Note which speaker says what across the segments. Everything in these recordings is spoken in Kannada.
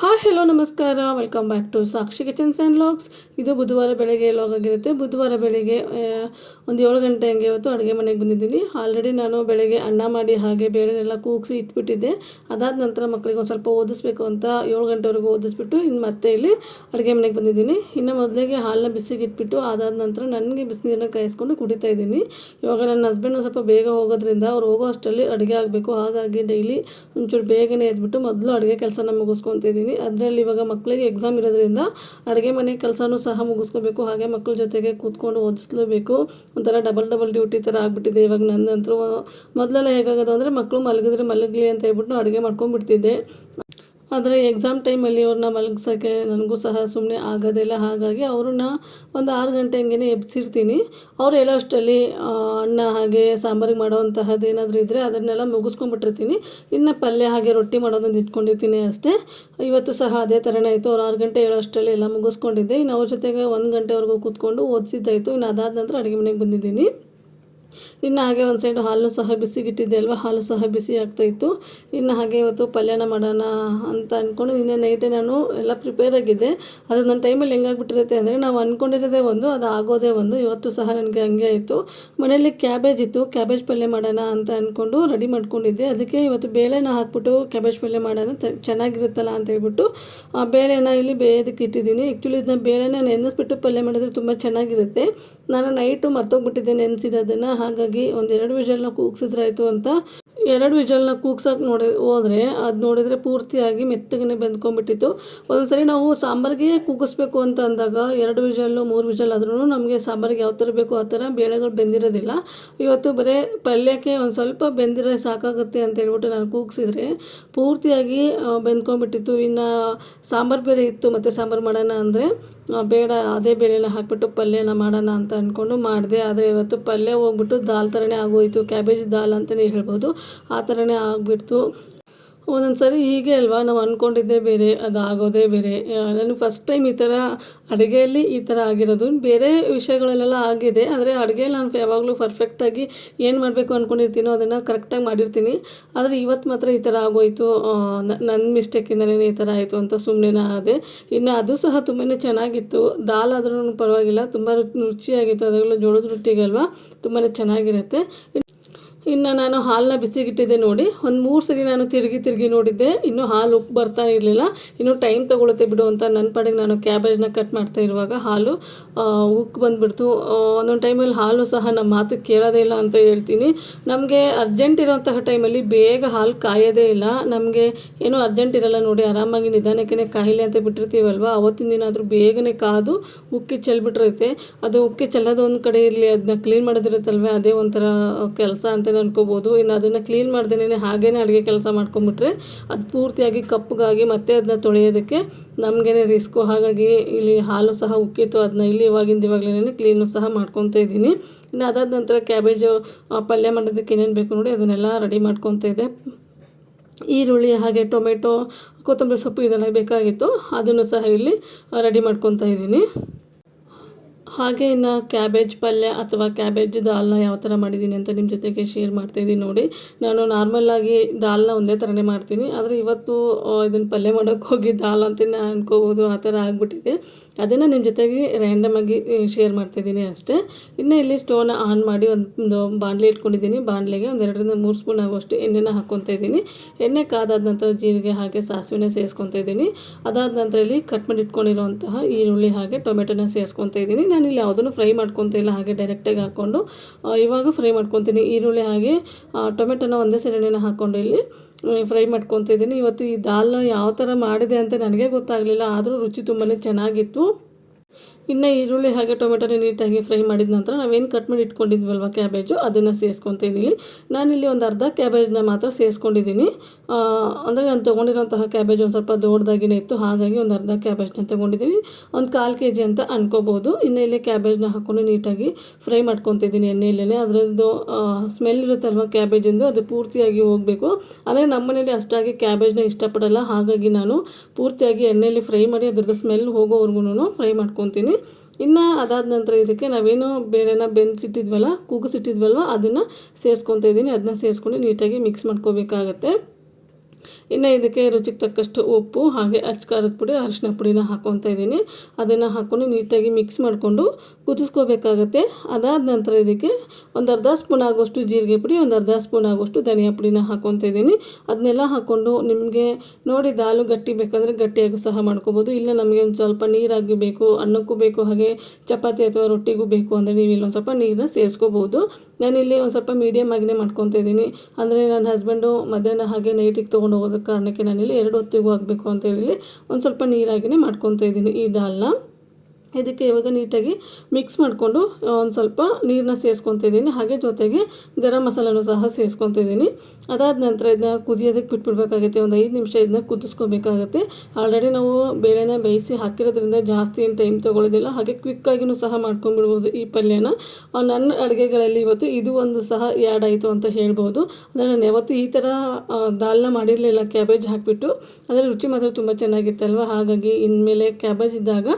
Speaker 1: ಹಾಯ್ ಹಲೋ ನಮಸ್ಕಾರ. Welcome back to Sakshi kitchens and logs ಇದು ಬುಧವಾರ ಬೆಳಗ್ಗೆ ಲಾಗ್ ಆಗಿರುತ್ತೆ. ಬುಧವಾರ ಬೆಳಗ್ಗೆ ಒಂದು ಏಳು ಗಂಟೆ ಹಂಗೆ ಇವತ್ತು ಅಡುಗೆ ಮನೆಗೆ ಬಂದಿದ್ದೀನಿ. ಆಲ್ರೆಡಿ ನಾನು ಬೆಳಗ್ಗೆ ಅನ್ನ ಮಾಡಿ ಹಾಗೆ ಬೇಳೆನೆಲ್ಲ ಕೂಗಿಸಿ ಇಟ್ಬಿಟ್ಟಿದ್ದೆ. ಅದಾದ ನಂತರ ಮಕ್ಕಳಿಗೆ ಒಂದು ಸ್ವಲ್ಪ ಓದಿಸ್ಬೇಕು ಅಂತ ಏಳು ಗಂಟೆವರೆಗೂ ಓದಿಸ್ಬಿಟ್ಟು ಇನ್ನು ಮತ್ತೆ ಇಲ್ಲಿ ಅಡುಗೆ ಮನೆಗೆ ಬಂದಿದ್ದೀನಿ. ಇನ್ನು ಮೊದಲಿಗೆ ಹಾಲನ್ನ ಬಿಸಿಗೆ ಇಟ್ಬಿಟ್ಟು ಅದಾದ ನಂತರ ನನಗೆ ಬಿಸಿನೀರನ್ನ ಕಾಯಿಸ್ಕೊಂಡು ಕುಡಿತಾ ಇದ್ದೀನಿ. ಇವಾಗ ನನ್ನ ಹಸ್ಬೆಂಡ್ ಸ್ವಲ್ಪ ಬೇಗ ಹೋಗೋದ್ರಿಂದ ಅವ್ರು ಹೋಗೋ ಅಷ್ಟರಲ್ಲಿ ಅಡುಗೆ ಆಗಬೇಕು. ಹಾಗಾಗಿ ಡೈಲಿ ಒಂಚೂರು ಬೇಗನೆ ಎದ್ಬಿಟ್ಟು ಮೊದಲು ಅಡುಗೆ ಕೆಲಸನ ಮುಗಿಸ್ಕೊತಿದ್ದೀನಿ ಅದರಲ್ಲಿ ಇವಾಗ ಮಕ್ಕಳಿಗೆ ಎಕ್ಸಾಮ್ ಇರೋದ್ರಿಂದ ಅಡುಗೆ ಮನೆ ಕೆಲಸನೂ ಸಹ ಮುಗಿಸ್ಕೋಬೇಕು. ಹಾಗೆ ಮಕ್ಕಳ ಜೊತೆಗೆ ಕೂತ್ಕೊಂಡು ಓದಿಸ್ಲೇಬೇಕು. ಒಂಥರ ಡಬಲ್ ಡಬಲ್ ಡ್ಯೂಟಿ ಥರ ಆಗಿಬಿಟ್ಟಿದೆ ಇವಾಗ ನನ್ನಂತರೂ ಮೊದಲೆಲ್ಲ ಹೇಗಾಗೋದು ಅಂದರೆ ಮಕ್ಕಳು ಮಲಗಿದ್ರೆ ಮಲಗಲಿ ಅಂತ ಹೇಳ್ಬಿಟ್ಟು ಅಡುಗೆ ಮಾಡ್ಕೊಂಡ್ಬಿಡ್ತಿದ್ದೆ. ಆದರೆ ಎಕ್ಸಾಮ್ ಟೈಮಲ್ಲಿ ಅವ್ರನ್ನ ಮಲಗಿಸೋಕ್ಕೆ ನನಗೂ ಸಹ ಸುಮ್ಮನೆ ಆಗೋದಿಲ್ಲ ಹಾಗಾಗಿ ಅವ್ರನ್ನ ಒಂದು ಆರು ಗಂಟೆ ಹಂಗೆ ಎಬ್ಸಿರ್ತೀನಿ. ಅವ್ರು ಹೇಳೋ ಅಷ್ಟರಲ್ಲಿ ಅನ್ನ ಹಾಗೆ ಸಾಂಬಾರಿಗೆ ಮಾಡೋವಂತಹದ್ದು ಏನಾದರೂ ಇದ್ದರೆ ಅದನ್ನೆಲ್ಲ ಮುಗಿಸ್ಕೊಂಡ್ಬಿಟ್ಟಿರ್ತೀನಿ. ಇನ್ನು ಪಲ್ಯ ಹಾಗೆ ರೊಟ್ಟಿ ಮಾಡೋದೊಂದು ಇಟ್ಕೊಂಡಿರ್ತೀನಿ ಅಷ್ಟೇ. ಇವತ್ತು ಸಹ ಅದೇ ಥರನೇ ಆಯಿತು. ಅವ್ರು ಆರು ಗಂಟೆ ಹೇಳೋ ಅಷ್ಟರಲ್ಲಿ ಎಲ್ಲ ಮುಗಿಸ್ಕೊಂಡಿದ್ದೆ. ಇನ್ನು ಅವ್ರ ಜೊತೆಗೆ ಒಂದು ಗಂಟೆವರೆಗೂ ಕೂತ್ಕೊಂಡು ಓದಿಸಿದ್ದಾಯಿತು. ಇನ್ನು ಅದಾದ ನಂತರ ಅಡುಗೆ ಮನೆಗೆ ಬಂದಿದ್ದೀನಿ. ಇನ್ನು ಹಾಗೆ ಒಂದು ಸೈಡು ಹಾಲು ಸಹ ಬಿಸಿಗಿಟ್ಟಿದ್ದೆ ಅಲ್ವಾ? ಹಾಲು ಸಹ ಬಿಸಿ ಆಗ್ತಾಯಿತ್ತು ಇನ್ನು ಹಾಗೆ ಇವತ್ತು ಪಲ್ಯನ ಮಾಡೋಣ ಅಂತ ಅಂದ್ಕೊಂಡು ನಿನ್ನೆ ನೈಟೇ ನಾನು ಎಲ್ಲ ಪ್ರಿಪೇರ್ ಆಗಿದ್ದೆ. ಅದು ನನ್ನ ಟೈಮಲ್ಲಿ ಹೆಂಗಾಗ್ಬಿಟ್ಟಿರುತ್ತೆ ಅಂದರೆ ನಾವು ಅಂದ್ಕೊಂಡಿರೋದೇ ಒಂದು, ಅದು ಆಗೋದೇ ಒಂದು. ಇವತ್ತು ಸಹ ನನಗೆ ಹಂಗೆ ಆಯಿತು. ಮನೆಯಲ್ಲಿ ಕ್ಯಾಬೇಜ್ ಇತ್ತು. ಕ್ಯಾಬೇಜ್ ಪಲ್ಯ ಮಾಡೋಣ ಅಂತ ಅಂದ್ಕೊಂಡು ರೆಡಿ ಮಾಡ್ಕೊಂಡಿದ್ದೆ. ಅದಕ್ಕೆ ಇವತ್ತು ಬೇಳೆನ ಹಾಕ್ಬಿಟ್ಟು ಕ್ಯಾಬೇಜ್ ಪಲ್ಯ ಮಾಡೋಣ. ಚೆನ್ನಾಗಿರುತ್ತಲ್ಲ ಅಂತ ಹೇಳ್ಬಿಟ್ಟು, ಆ ಬೇಳೆನ ಇಲ್ಲಿ ಬೇಯೋದಕ್ಕೆ ಇಟ್ಟಿದ್ದೀನಿ. ಆ್ಯಕ್ಚುಲಿ ಇದನ್ನ ಬೇಳೆನ ನೆನೆಸ್ಬಿಟ್ಟು ಪಲ್ಯ ಮಾಡಿದ್ರೆ ತುಂಬ ಚೆನ್ನಾಗಿರುತ್ತೆ. ನಾನು ನೈಟು ಮರ್ತೋಗ್ಬಿಟ್ಟಿದ್ದೆ ನೆನೆಸಿರೋದನ್ನು. ಹಾಗಾಗಿ ಒಂದೆರಡು ವಿಷಲ್ನ ಕೂಗ್ಸಿದ್ರಾಯ್ತು ಅಂತ ಎರಡು ವಿಜಲ್ನ ಕೂಗ್ಸೋಕೆ ನೋಡಿ, ಹೋದರೆ ಅದು ನೋಡಿದರೆ ಪೂರ್ತಿಯಾಗಿ ಮೆತ್ತಗನೆ ಬೆಂದ್ಕೊಂಡ್ಬಿಟ್ಟಿತ್ತು ಒಂದೊಂದ್ಸರಿ ನಾವು ಸಾಂಬಾರಿಗೆ ಕೂಗಿಸ್ಬೇಕು ಅಂತ ಅಂದಾಗ ಎರಡು ವಿಷಲ್ಲು ಮೂರು ವಿಜಲ್ ಆದ್ರೂ ನಮಗೆ ಸಾಂಬಾರಿಗೆ ಯಾವ ಥರ ಬೇಕು ಆ ಥರ ಬೇಳೆಗಳು ಬೆಂದಿರೋದಿಲ್ಲ. ಇವತ್ತು ಬರೇ ಪಲ್ಯಕ್ಕೆ ಒಂದು ಸ್ವಲ್ಪ ಬೆಂದಿರೋ ಸಾಕಾಗುತ್ತೆ ಅಂತ ಹೇಳ್ಬಿಟ್ಟು ನಾನು ಕೂಗಿಸಿದ್ರೆ ಪೂರ್ತಿಯಾಗಿ ಬೆಂದ್ಕೊಂಡ್ಬಿಟ್ಟಿತ್ತು ಇನ್ನು ಸಾಂಬಾರು ಬೇರೆ ಇತ್ತು, ಮತ್ತು ಸಾಂಬಾರು ಮಾಡೋಣ ಅಂದರೆ ಬೇಡ, ಅದೇ ಬೇಳೆನ ಹಾಕಿಬಿಟ್ಟು ಪಲ್ಯನ ಮಾಡೋಣ ಅಂತ ಅಂದ್ಕೊಂಡು ಮಾಡಿದೆ. ಆದರೆ ಇವತ್ತು ಪಲ್ಯ ಹೋಗ್ಬಿಟ್ಟು ದಾಲ್ ಥರನೇ ಆಗೋಯಿತು. ಕ್ಯಾಬೇಜ್ ದಾಲ್ ಅಂತಲೇ ಹೇಳ್ಬೋದು. ಆ ಥರನೇ ಆಗಿಬಿಡ್ತು. ಒಂದೊಂದು ಸರಿ ಹೀಗೆ ಅಲ್ವಾ? ನಾವು ಅಂದ್ಕೊಂಡಿದ್ದೇ ಬೇರೆ ಅದು ಆಗೋದೇ ಬೇರೆ ನಾನು ಫಸ್ಟ್ ಟೈಮ್ ಈ ಥರ ಅಡುಗೆಯಲ್ಲಿ ಈ ಥರ ಆಗಿರೋದು. ಬೇರೆ ವಿಷಯಗಳಲ್ಲೆಲ್ಲ ಆಗಿದೆ, ಆದರೆ ಅಡುಗೆಯಲ್ಲಿ ನಾನು ಯಾವಾಗಲೂ ಪರ್ಫೆಕ್ಟಾಗಿ ಏನು ಮಾಡಬೇಕು ಅಂದ್ಕೊಂಡಿರ್ತೀನೋ ಅದನ್ನು ಕರೆಕ್ಟಾಗಿ ಮಾಡಿರ್ತೀನಿ. ಆದರೆ ಇವತ್ತು ಮಾತ್ರ ಈ ಥರ ಆಗೋಯಿತು. ನನ್ನ ಮಿಸ್ಟೇಕಿಂದಲೇ ಈ ಥರ ಆಯಿತು ಅಂತ ಸುಮ್ಮನೆ ಆದೆ. ಇನ್ನು ಅದು ಸಹ ತುಂಬಾ ಚೆನ್ನಾಗಿತ್ತು. ದಾಲ್ ಆದ್ರೂ ಪರವಾಗಿಲ್ಲ, ತುಂಬ ರುಚಿಯಾಗಿತ್ತು. ಅದರಲ್ಲೂ ಜೋಳದ ರೊಟ್ಟಿಗೆ ಅಲ್ವಾ ತುಂಬಾ ಚೆನ್ನಾಗಿರುತ್ತೆ. ಇನ್ನು ನಾನು ಹಾಲನ್ನ ಬಿಸಿಗಿಟ್ಟಿದ್ದೆ ನೋಡಿ. ಒಂದು ಮೂರು ಸರಿ ನಾನು ತಿರುಗಿ ತಿರುಗಿ ನೋಡಿದ್ದೆ. ಇನ್ನೂ ಹಾಲು ಉಪ್ಪು ಬರ್ತಾ ಇರಲಿಲ್ಲ. ಇನ್ನೂ ಟೈಮ್ ತೊಗೊಳುತ್ತೆ ಬಿಡು ಅಂತ ನನ್ನ ಪಾಡಿಗೆ ನಾನು ಕ್ಯಾಬೇಜ್ನ ಕಟ್ ಮಾಡ್ತಾ ಇರುವಾಗ ಹಾಲು ಉಕ್ಕು ಬಂದುಬಿಡ್ತು. ಒಂದೊಂದು ಟೈಮಲ್ಲಿ ಹಾಲು ಸಹ ನಮ್ಮ ಮಾತು ಕೇಳೋದೇ ಇಲ್ಲ ಅಂತ ಹೇಳ್ತೀನಿ. ನಮಗೆ ಅರ್ಜೆಂಟ್ ಇರೋಂತಹ ಟೈಮಲ್ಲಿ ಬೇಗ ಹಾಲು ಕಾಯೋದೇ ಇಲ್ಲ. ನಮಗೆ ಏನೋ ಅರ್ಜೆಂಟ್ ಇರಲ್ಲ ನೋಡಿ. ಆರಾಮಾಗಿ ನಿಧಾನಕ್ಕೆ ಕಾಯಿಲೆ ಅಂತ ಬಿಟ್ಟಿರ್ತೀವಲ್ವ? ಅವತ್ತಿನ ದಿನ ಆದರೂ ಬೇಗನೆ ಕಾದು ಉಕ್ಕಿ ಚೆಲ್ಬಿಟ್ಟಿರುತ್ತೆ ಅದು ಉಕ್ಕಿ ಚೆಲ್ಲೋದು ಒಂದು ಕಡೆ ಇರಲಿ ಅದನ್ನ ಕ್ಲೀನ್ ಮಾಡೋದಿರುತ್ತಲ್ವೇ? ಅದೇ ಒಂಥರ ಕೆಲಸ ಅಂತ ಅನ್ಕೋಬೋದು. ಇನ್ನು ಅದನ್ನು ಕ್ಲೀನ್ ಮಾಡ್ದೇನೆ ಹಾಗೇ ಅಡುಗೆ ಕೆಲಸ ಮಾಡ್ಕೊಂಬಿಟ್ರೆ ಅದು ಪೂರ್ತಿಯಾಗಿ ಕಪ್ಪಗಾಗಿ ಮತ್ತೆ ಅದನ್ನ ತೊಳೆಯೋದಕ್ಕೆ ನಮಗೇನೆ ರಿಸ್ಕು ಹಾಗಾಗಿ ಇಲ್ಲಿ ಹಾಲು ಸಹ ಉಕ್ಕಿತ್ತು ಅದನ್ನ ಇಲ್ಲಿ ಇವಾಗಿಂದ ಇವಾಗಲೇ ಕ್ಲೀನು ಸಹ ಮಾಡ್ಕೊತಾ ಇದ್ದೀನಿ. ಇನ್ನು ಅದಾದ ನಂತರ ಕ್ಯಾಬೇಜು ಪಲ್ಯ ಮಾಡೋದಕ್ಕೆ ಏನೇನು ಬೇಕು ನೋಡಿ ಅದನ್ನೆಲ್ಲ ರೆಡಿ ಮಾಡ್ಕೊತಾ ಇದೆ ಈರುಳ್ಳಿ ಹಾಗೆ ಟೊಮೆಟೊ, ಕೊತ್ತಂಬರಿ ಸೊಪ್ಪು ಇದೆಲ್ಲ ಬೇಕಾಗಿತ್ತು. ಅದನ್ನು ಸಹ ಇಲ್ಲಿ ರೆಡಿ ಮಾಡ್ಕೊತಾ ಇದ್ದೀನಿ. ಹಾಗೆ ಇನ್ನು ಕ್ಯಾಬೇಜ್ ಪಲ್ಯ ಅಥವಾ ಕ್ಯಾಬೇಜ್ ದಾಲ್ನ ಯಾವ ಥರ ಮಾಡಿದ್ದೀನಿ ಅಂತ ನಿಮ್ಮ ಜೊತೆಗೆ ಶೇರ್ ಮಾಡ್ತಾಯಿದ್ದೀನಿ ನೋಡಿ. ನಾನು ನಾರ್ಮಲಾಗಿ ದಾಲ್ನ ಒಂದೇ ಥರನೇ ಮಾಡ್ತೀನಿ. ಆದರೆ ಇವತ್ತು ಇದನ್ನು ಪಲ್ಯ ಮಾಡೋಕ್ಕೆ ಹೋಗಿ ದಾಲ್ ಅಂತಲೇ ಅನ್ಕೋಬೋದು, ಆ ಥರ ಆಗಿಬಿಟ್ಟಿದೆ. ಅದನ್ನು ನಿಮ್ಮ ಜೊತೆಗೆ ರ್ಯಾಂಡಮ್ ಆಗಿ ಶೇರ್ ಮಾಡ್ತಾಯಿದ್ದೀನಿ ಅಷ್ಟೇ. ಇನ್ನು ಇಲ್ಲಿ ಸ್ಟೋನ್ ಆನ್ ಮಾಡಿ ಒಂದು ಬಾಣಲೆ ಇಟ್ಕೊಂಡಿದ್ದೀನಿ. ಬಾಣಲೆಗೆ ಒಂದು ಎರಡರಿಂದ ಮೂರು ಸ್ಪೂನ್ ಆಗುವಷ್ಟು ಎಣ್ಣೆನ ಹಾಕ್ಕೊತಾ ಇದ್ದೀನಿ. ಎಣ್ಣೆ ಕಾದಾದ ನಂತರ ಜೀರಿಗೆ ಹಾಗೆ ಸಾಸಿವೆನ ಸೇರಿಸ್ಕೊತಾ ಇದ್ದೀನಿ. ಅದಾದ ನಂತರ ಇಲ್ಲಿ ಕಟ್ ಮಾಡಿ ಇಟ್ಕೊಂಡಿರುವಂತಹ ಈರುಳ್ಳಿ ಹಾಗೆ ಟೊಮೆಟೊನ ಸೇರಿಸ್ಕೊತಾ ಇದ್ದೀನಿ. ನಾನು ಇಲ್ಲಿ ಯಾವುದನ್ನು ಫ್ರೈ ಮಾಡ್ಕೊತಿಲ್ಲ ಹಾಗೆ ಡೈರೆಕ್ಟಾಗಿ ಹಾಕ್ಕೊಂಡು ಇವಾಗ ಫ್ರೈ ಮಾಡ್ಕೊತೀನಿ ಈರುಳ್ಳಿ ಹಾಗೆ ಟೊಮೆಟೊನ ಒಂದೇ ಸೆರಣೆನ ಹಾಕ್ಕೊಂಡು ಇಲ್ಲಿ ಫ್ರೈ ಮಾಡ್ಕೊತಿದ್ದೀನಿ ಇವತ್ತು ಈ ದಾಲ್ನ ಯಾವ ಥರ ಮಾಡಿದೆ ಅಂತ ನನಗೆ ಗೊತ್ತಾಗಲಿಲ್ಲ, ಆದರೂ ರುಚಿ ತುಂಬಾ ಚೆನ್ನಾಗಿತ್ತು. ಇನ್ನು ಈರುಳ್ಳಿ ಹಾಗೆ ಟೊಮೆಟೊನ ನೀಟಾಗಿ ಫ್ರೈ ಮಾಡಿದ ನಂತರ ನಾವೇನು ಕಟ್ ಮಾಡಿ ಇಟ್ಕೊಂಡಿದ್ವಲ್ವ ಕ್ಯಾಬೇಜು, ಅದನ್ನು ಸೇರಿಸ್ಕೊತಿದ್ದೀನಿ ನಾನಿಲ್ಲಿ ಒಂದು ಅರ್ಧ ಕ್ಯಾಬೇಜ್ನ ಮಾತ್ರ ಸೇರಿಸ್ಕೊಂಡಿದ್ದೀನಿ. ಅಂದರೆ ನಾನು ತೊಗೊಂಡಿರೋಂತಹ ಕ್ಯಾಬೇಜ್ ಒಂದು ಸ್ವಲ್ಪ ದೊಡ್ಡದಾಗಿನೇ ಇತ್ತು, ಹಾಗಾಗಿ ಒಂದು ಅರ್ಧ ಕ್ಯಾಬೇಜ್ನ ತೊಗೊಂಡಿದ್ದೀನಿ. ಒಂದು ಕಾಲು ಕೆ ಜಿ ಅಂತ ಅನ್ಕೋಬೋದು. ಇನ್ನು ಇಲ್ಲಿ ಕ್ಯಾಬೇಜ್ನ ಹಾಕ್ಕೊಂಡು ನೀಟಾಗಿ ಫ್ರೈ ಮಾಡ್ಕೊತಿದ್ದೀನಿ ಎಣ್ಣೆಯಲ್ಲೇ ಅದರದ್ದು ಸ್ಮೆಲ್ ಇರುತ್ತಲ್ವ ಕ್ಯಾಬೇಜಿಂದು, ಅದು ಪೂರ್ತಿಯಾಗಿ ಹೋಗಬೇಕು. ಅಂದರೆ ನಮ್ಮ ಮನೇಲಿ ಅಷ್ಟಾಗಿ ಕ್ಯಾಬೇಜ್ನ ಇಷ್ಟಪಡಲ್ಲ. ಹಾಗಾಗಿ ನಾನು ಪೂರ್ತಿಯಾಗಿ ಎಣ್ಣೆಯಲ್ಲಿ ಫ್ರೈ ಮಾಡಿ ಅದರದ್ದು ಸ್ಮೆಲ್ ಹೋಗೋವರೆಗೂ ಫ್ರೈ ಮಾಡ್ಕೊತೀನಿ. ಇನ್ನು ಅದಾದ ನಂತರ ಇದಕ್ಕೆ ನಾವೇನು ಬೇಳೆನ ಬೆಂದಿಸಿಟ್ಟಿದ್ವಲ್ಲ, ಕೂಗಿಸಿಟ್ಟಿದ್ವಲ್ವ, ಅದನ್ನು ಸೇರಿಸ್ಕೊತಾ ಇದ್ದೀನಿ ಅದನ್ನ ಸೇರಿಸ್ಕೊಂಡು ನೀಟಾಗಿ ಮಿಕ್ಸ್ ಮಾಡ್ಕೋಬೇಕಾಗತ್ತೆ. ಇನ್ನು ಇದಕ್ಕೆ ರುಚಿಗೆ ತಕ್ಕಷ್ಟು ಉಪ್ಪು, ಹಾಗೆ ಅಚ್ಚ ಖಾರದ ಪುಡಿ ಅರಿಶಿನ ಪುಡಿನ ಹಾಕ್ಕೊತಾ ಇದ್ದೀನಿ. ಅದನ್ನು ಹಾಕ್ಕೊಂಡು ನೀಟಾಗಿ ಮಿಕ್ಸ್ ಮಾಡಿಕೊಂಡು ಕುದಿಸ್ಕೋಬೇಕಾಗತ್ತೆ. ಅದಾದ ನಂತರ ಇದಕ್ಕೆ ಒಂದು ಅರ್ಧ ಸ್ಪೂನ್ ಆಗೋಷ್ಟು ಜೀರಿಗೆ ಪುಡಿ, ಒಂದು ಅರ್ಧ ಸ್ಪೂನ್ ಆಗೋಷ್ಟು ಧನಿಯಾ ಪುಡಿನ ಹಾಕ್ಕೊತಾ ಇದ್ದೀನಿ. ಅದನ್ನೆಲ್ಲ ಹಾಕ್ಕೊಂಡು ನಿಮಗೆ ನೋಡಿ ದಾಲು ಗಟ್ಟಿ ಬೇಕಂದರೆ ಗಟ್ಟಿಯಾಗೂ ಸಹ ಮಾಡ್ಕೋಬೋದು. ಇಲ್ಲ ನಮಗೆ ಒಂದು ಸ್ವಲ್ಪ ನೀರಾಗಿ ಬೇಕು, ಅನ್ನಕ್ಕೂ ಬೇಕು, ಹಾಗೆ ಚಪಾತಿ ಅಥವಾ ರೊಟ್ಟಿಗೂ ಬೇಕು ಅಂದರೆ ನೀವು ಇಲ್ಲೊಂದು ಸ್ವಲ್ಪ ನೀರನ್ನ ಸೇರಿಸ್ಕೋಬೋದು. ನಾನಿಲ್ಲಿ ಒಂದು ಸ್ವಲ್ಪ ಮೀಡಿಯಮ್ ಆಗಿನೇ ಮಾಡ್ಕೊತ ಇದ್ದೀನಿ. ಅಂದರೆ ನನ್ನ ಹಸ್ಬೆಂಡು ಮಧ್ಯಾಹ್ನ ಹಾಗೆ ನೈಟಿಗೆ ತೊಗೊಂಡು ಹೋಗೋದ್ರ ಕಾರಣಕ್ಕೆ ನಾನಿಲ್ಲಿ ಎರಡು ಹೊತ್ತಿಗೂ ಆಗಬೇಕು ಅಂತ ಹೇಳಿ ಒಂದು ಸ್ವಲ್ಪ ನೀರಾಗಿಯೇ ಮಾಡ್ಕೊತಾ ಇದ್ದೀನಿ. ಈ ದಾಲ್ನ. ಇದಕ್ಕೆ ಇವಾಗ ನೀಟಾಗಿ ಮಿಕ್ಸ್ ಮಾಡಿಕೊಂಡು ಒಂದು ಸ್ವಲ್ಪ ನೀರನ್ನ ಸೇರಿಸ್ಕೊತಿದ್ದೀನಿ ಹಾಗೆ ಜೊತೆಗೆ ಗರಂ ಮಸಾಲನೂ ಸಹ ಸೇರಿಸ್ಕೊತಿದ್ದೀನಿ ಅದಾದ ನಂತರ ಇದನ್ನ ಕುದಿಯೋದಕ್ಕೆ ಬಿಟ್ಬಿಡ್ಬೇಕಾಗುತ್ತೆ. ಒಂದು ಐದು ನಿಮಿಷ ಇದನ್ನ ಕುದಿಸ್ಕೋಬೇಕಾಗುತ್ತೆ. ಆಲ್ರೆಡಿ ನಾವು ಬೇಳೆನ ಬೇಯಿಸಿ ಹಾಕಿರೋದ್ರಿಂದ ಜಾಸ್ತಿ ಏನು ಟೈಮ್ ತೊಗೊಳ್ಳೋದಿಲ್ಲ ಹಾಗೆ ಕ್ವಿಕ್ಕಾಗಿಯೂ ಸಹ ಮಾಡ್ಕೊಂಡ್ಬಿಡ್ಬೋದು ಈ ಪಲ್ಯನ. ನನ್ನ ಅಡುಗೆಗಳಲ್ಲಿ ಇವತ್ತು ಇದು ಒಂದು ಸಹ ಆ್ಯಡ್ ಆಯಿತು ಅಂತ ಹೇಳ್ಬೋದು. ಅಂದರೆ ನಾನು ಯಾವತ್ತೂ ಈ ಥರ ದಾಲ್ನ ಮಾಡಿರಲಿಲ್ಲ ಕ್ಯಾಬೇಜ್ ಹಾಕಿಬಿಟ್ಟು. ಅದರ ರುಚಿ ಮಾತ್ರ ತುಂಬ ಚೆನ್ನಾಗಿತ್ತಲ್ವ? ಹಾಗಾಗಿ ಇನ್ಮೇಲೆ ಕ್ಯಾಬೇಜ್ ಇದ್ದಾಗ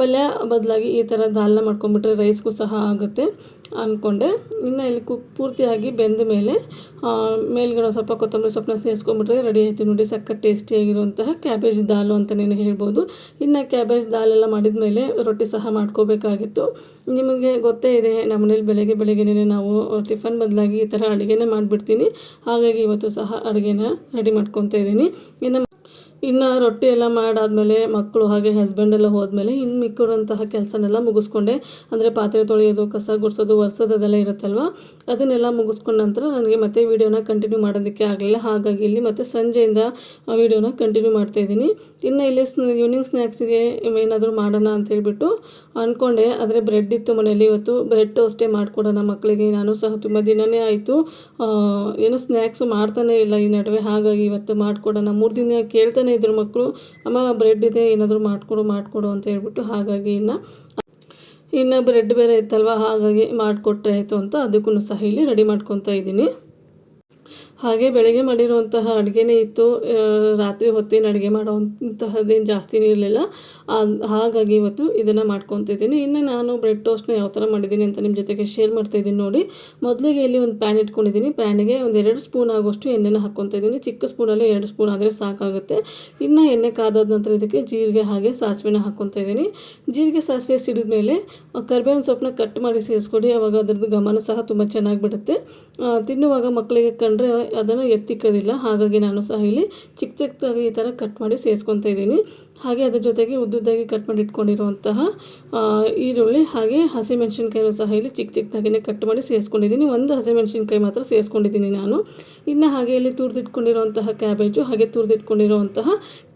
Speaker 1: ಪಲ್ಯ ಬದಲಾಗಿ ಈ ಥರ ದಾಲ್ನ ಮಾಡ್ಕೊಂಡ್ಬಿಟ್ರೆ ರೈಸ್ಗೂ ಸಹ ಆಗುತ್ತೆ ಅಂದ್ಕೊಂಡೆ ಇನ್ನು ಇಲ್ಲಿ ಕುಕ್ ಪೂರ್ತಿಯಾಗಿ ಬೆಂದ ಮೇಲೆ ಮೇಲ್ಗಡೆ ಸ್ವಲ್ಪ ಕೊತ್ತಂಬರಿ ಸೊಪ್ಪನ್ನ ಸೇರಿಸ್ಕೊಂಬಿಟ್ರೆ ರೆಡಿ ಆಯಿತು ನೋಡಿ ಸಕ್ಕ ಟೇಸ್ಟಿಯಾಗಿರುವಂತಹ ಕ್ಯಾಬೇಜ್ ದಾಲು ಅಂತಲೇ ಹೇಳ್ಬೋದು. ಇನ್ನು ಕ್ಯಾಬೇಜ್ ದಾಲೆಲ್ಲ ಮಾಡಿದ ಮೇಲೆ ರೊಟ್ಟಿ ಸಹ ಮಾಡ್ಕೋಬೇಕಾಗಿತ್ತು. ನಿಮಗೆ ಗೊತ್ತೇ ಇದೆ, ನಮ್ಮ ಮನೇಲಿ ಬೆಳಗ್ಗೆ ಬೆಳಗ್ಗೆನೇ ನಾವು ಟಿಫನ್ ಬದಲಾಗಿ ಈ ಥರ ಅಡುಗೆನೇ ಮಾಡಿಬಿಡ್ತೀನಿ. ಹಾಗಾಗಿ ಇವತ್ತು ಸಹ ಅಡುಗೆನ ರೆಡಿ ಮಾಡ್ಕೊತಾ ಇದ್ದೀನಿ. ಇನ್ನು ಇನ್ನು ರೊಟ್ಟಿ ಎಲ್ಲ ಮಾಡಾದಮೇಲೆ ಮಕ್ಕಳು ಹಾಗೆ ಹಸ್ಬೆಂಡ್ ಎಲ್ಲ ಹೋದ್ಮೇಲೆ ಇನ್ನು ಮಿಕ್ಕಿರುವಂತಹ ಕೆಲಸನೆಲ್ಲ ಮುಗಿಸ್ಕೊಂಡೆ. ಅಂದರೆ ಪಾತ್ರೆ ತೊಳೆಯೋದು, ಕಸ ಗುಡಿಸೋದು, ಒರೆಸೋದು ಅದೆಲ್ಲ ಇರುತ್ತಲ್ವ? ಅದನ್ನೆಲ್ಲ ಮುಗಿಸ್ಕೊಂಡ ನಂತರ ನನಗೆ ಮತ್ತೆ ವೀಡಿಯೋನ ಕಂಟಿನ್ಯೂ ಮಾಡೋದಕ್ಕೆ ಆಗಲಿಲ್ಲ. ಹಾಗಾಗಿ ಇಲ್ಲಿ ಮತ್ತೆ ಸಂಜೆಯಿಂದ ಆ ವೀಡಿಯೋನ ಕಂಟಿನ್ಯೂ ಮಾಡ್ತಾ ಇದ್ದೀನಿ. ಇನ್ನು ಇಲ್ಲಿ ಈವ್ನಿಂಗ್ ಸ್ನ್ಯಾಕ್ಸಿಗೆ ಏನಾದರೂ ಮಾಡೋಣ ಅಂತ ಹೇಳಿಬಿಟ್ಟು ಅಂದ್ಕೊಂಡೆ ಆದರೆ ಬ್ರೆಡ್ ಇತ್ತು ಮನೇಲಿ ಇವತ್ತು. ಬ್ರೆಡ್ ಅಷ್ಟೇ ಮಾಡಿಕೊಡೋಣ ಮಕ್ಕಳಿಗೆ ನಾನು ಸಹ ತುಂಬ ದಿನವೇ ಆಯಿತು. ಏನು ಸ್ನ್ಯಾಕ್ಸ್ ಮಾಡ್ತಾನೇ ಇಲ್ಲ ಈ ನಡುವೆ. ಹಾಗಾಗಿ ಇವತ್ತು ಮಾಡಿಕೊಡೋಣ. ಮೂರು ದಿನ ಕೇಳ್ತಾನೆ ಇದ್ರು ಮಕ್ಕಳು ಅಮ್ಮ ಬ್ರೆಡ್ ಇದೆ, ಏನಾದರೂ ಮಾಡಿಕೊಡು ಮಾಡಿಕೊಡು ಅಂತ ಹೇಳ್ಬಿಟ್ಟು ಹಾಗಾಗಿ ಇನ್ನು ಇನ್ನು ಬ್ರೆಡ್ ಬೇರೆ ಇತ್ತಲ್ವ ಹಾಗಾಗಿ ಮಾಡಿಕೊಟ್ರೆ ಆಯಿತು ಅಂತ ಅದಕ್ಕೂ ಸಹ ಇಲ್ಲಿ ರೆಡಿ ಮಾಡ್ಕೊತಾ ಇದ್ದೀನಿ. ಹಾಗೆ ಬೆಳಗ್ಗೆ ಮಾಡಿರುವಂತಹ ಅಡುಗೆನೇ ಇತ್ತು. ರಾತ್ರಿ ಹೊತ್ತಿನ ಅಡುಗೆ ಮಾಡೋವಂತಹದ್ದೇನು ಜಾಸ್ತಿನೇ ಇರಲಿಲ್ಲ. ಹಾಗಾಗಿ ಇವತ್ತು ಇದನ್ನು ಮಾಡ್ಕೊತಿದ್ದೀನಿ. ಇನ್ನು ನಾನು ಬ್ರೆಡ್ ಟೋಸ್ಟ್ನ ಯಾವ ಥರ ಮಾಡಿದ್ದೀನಿ ಅಂತ ನಿಮ್ಮ ಜೊತೆಗೆ ಶೇರ್ ಮಾಡ್ತಾಯಿದ್ದೀನಿ ನೋಡಿ. ಮೊದಲಿಗೆ ಇಲ್ಲಿ ಒಂದು ಪ್ಯಾನ್ ಇಟ್ಕೊಂಡಿದ್ದೀನಿ. ಪ್ಯಾನಿಗೆ ಒಂದು ಎರಡು ಸ್ಪೂನ್ ಆಗೋಷ್ಟು ಎಣ್ಣೆನ ಹಾಕ್ಕೊತಾ ಇದ್ದೀನಿ ಚಿಕ್ಕ ಸ್ಪೂನಲ್ಲಿ ಎರಡು ಸ್ಪೂನ್ ಆದರೆ ಸಾಕಾಗುತ್ತೆ. ಇನ್ನು ಎಣ್ಣೆ ಕಾದಾದ ನಂತರ ಇದಕ್ಕೆ ಜೀರಿಗೆ ಹಾಗೆ ಸಾಸಿವೆನ ಹಾಕ್ಕೊತಾ ಇದ್ದೀನಿ ಜೀರಿಗೆ ಸಾಸಿವೆ ಸಿಡಿದ ಮೇಲೆ ಕರ್ಬೇವಿನ ಸೊಪ್ಪನ್ನ ಕಟ್ ಮಾಡಿ ಸೇರಿಸ್ಕೊಡಿ. ಅವಾಗ ಅದರದ್ದು ಗಮನ ಸಹ ತುಂಬ ಚೆನ್ನಾಗಿ ಬಿಡುತ್ತೆ. ತಿನ್ನುವಾಗ ಮಕ್ಕಳಿಗೆ ಕಂಡ್ರೆ ಅದನ್ನು ಎತ್ತಿಕ್ಕೋದಿಲ್ಲ. ಹಾಗಾಗಿ ನಾನು ಸಹ ಇಲ್ಲಿ ಚಿಕ್ಕ ಚಿಕ್ಕದಾಗಿ ಈ ಥರ ಕಟ್ ಮಾಡಿ ಸೇರಿಸ್ಕೊತಾ ಇದ್ದೀನಿ. ಹಾಗೆ ಅದ್ರ ಜೊತೆಗೆ ಉದ್ದುದ್ದಾಗಿ ಕಟ್ ಮಾಡಿ ಇಟ್ಕೊಂಡಿರುವಂತಹ ಈರುಳ್ಳಿ ಹಾಗೆ ಹಸಿಮೆಣ್ಸಿನ್ಕಾಯಿನೂ ಸಹ ಇಲ್ಲಿ ಚಿಕ್ಕ ಚಿಕ್ಕದಾಗಿನೇ ಕಟ್ ಮಾಡಿ ಸೇರಿಸ್ಕೊಂಡಿದ್ದೀನಿ. ಒಂದು ಹಸಿಮೆಣ್ಸಿನ್ಕಾಯಿ ಮಾತ್ರ ಸೇರಿಸ್ಕೊಂಡಿದ್ದೀನಿ ನಾನು. ಇನ್ನು ಹಾಗೆ ಇಲ್ಲಿ ತುರಿದಿಟ್ಕೊಂಡಿರುವಂತಹ ಕ್ಯಾಬೇಜು ಹಾಗೆ ತುರಿದಿಟ್ಕೊಂಡಿರುವಂತಹ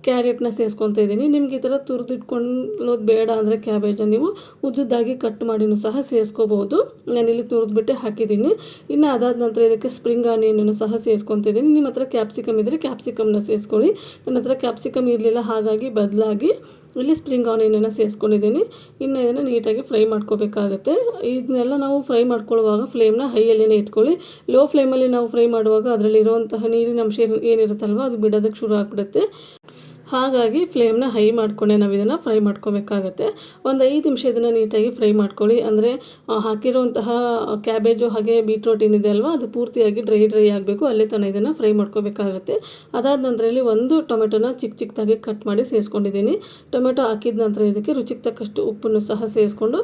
Speaker 1: ಕ್ಯಾರೆಟ್ನ ಸೇರಿಸ್ಕೊತಾ ಇದ್ದೀನಿ. ನಿಮ್ಗೆ ಈ ಥರ ತುರಿದಿಟ್ಕೊಳ್ಳೋದು ಬೇಡ ಅಂದರೆ ಕ್ಯಾಬೇಜನ್ನು ನೀವು ಉದ್ದುದ್ದಾಗಿ ಕಟ್ ಮಾಡಿನೂ ಸಹ ಸೇರಿಸ್ಕೋಬೋದು. ನಾನಿಲ್ಲಿ ತುರಿದ್ಬಿಟ್ಟೆ ಹಾಕಿದ್ದೀನಿ. ಇನ್ನು ಅದಾದ ನಂತರ ಇದಕ್ಕೆ ಸ್ಪ್ರಿಂಗ್ ಆನಿಯನ್ನು ಸಹ ಸೇರಿಸ್ಕೊತಾ ಇದ್ದೀನಿ. ನಿಮ್ಮ ಹತ್ರ ಕ್ಯಾಪ್ಸಿಕಮ್ ಇದ್ದರೆ ಕ್ಯಾಪ್ಸಿಕಮ್ನ ಸೇರಿಸ್ಕೊಳ್ಳಿ. ನನ್ನ ಹತ್ರ ಕ್ಯಾಪ್ಸಿಕಮ್ ಇರಲಿಲ್ಲ, ಹಾಗಾಗಿ ಬದಲಾಗಿ ಇಲ್ಲಿ ಸ್ಪ್ರಿಂಗ್ ಆನಿಯನನ್ನು ಸೇರಿಸ್ಕೊಂಡಿದ್ದೀನಿ. ಇನ್ನು ಇದನ್ನು ನೀಟಾಗಿ ಫ್ರೈ ಮಾಡ್ಕೋಬೇಕಾಗತ್ತೆ. ಇದನ್ನೆಲ್ಲ ನಾವು ಫ್ರೈ ಮಾಡ್ಕೊಳ್ಳುವಾಗ ಫ್ಲೇಮ್ನ ಹೈಯಲ್ಲೇ ಇಟ್ಕೊಳ್ಳಿ. ಲೋ ಫ್ಲೇಮಲ್ಲಿ ನಾವು ಫ್ರೈ ಮಾಡುವಾಗ ಅದರಲ್ಲಿರುವಂತಹ ನೀರಿನ ಅಂಶ ಏನಿರುತ್ತಲ್ವ, ಅದು ಬಿಡೋದಕ್ಕೆ ಶುರು ಆಗಿಬಿಡುತ್ತೆ. ಹಾಗಾಗಿ ಫ್ಲೇಮ್ನ ಹೈ ಮಾಡಿಕೊಂಡೆ, ನಾವು ಇದನ್ನು ಫ್ರೈ ಮಾಡ್ಕೋಬೇಕಾಗತ್ತೆ. ಒಂದು ಐದು ನಿಮಿಷ ಇದನ್ನು ನೀಟಾಗಿ ಫ್ರೈ ಮಾಡ್ಕೊಳ್ಳಿ. ಅಂದರೆ ಹಾಕಿರುವಂತಹ ಕ್ಯಾಬೇಜು ಹಾಗೆ ಬೀಟ್ರೋಟ್ ಏನಿದೆ ಅಲ್ವಾ, ಅದು ಪೂರ್ತಿಯಾಗಿ ಡ್ರೈ ಡ್ರೈ ಆಗಬೇಕು. ಅಲ್ಲೇ ತನಕ ಇದನ್ನು ಫ್ರೈ ಮಾಡ್ಕೋಬೇಕಾಗತ್ತೆ. ಅದಾದ ನಂತರ ಇಲ್ಲಿ ಒಂದು ಟೊಮೆಟೊನ ಚಿಕ್ಕ ಚಿಕ್ಕದಾಗಿ ಕಟ್ ಮಾಡಿ ಸೇರಿಸ್ಕೊಂಡಿದ್ದೀನಿ. ಟೊಮೆಟೊ ಹಾಕಿದ ನಂತರ ಇದಕ್ಕೆ ರುಚಿಗೆ ತಕ್ಕಷ್ಟು ಉಪ್ಪನ್ನು ಸಹ ಸೇರಿಸ್ಕೊಂಡು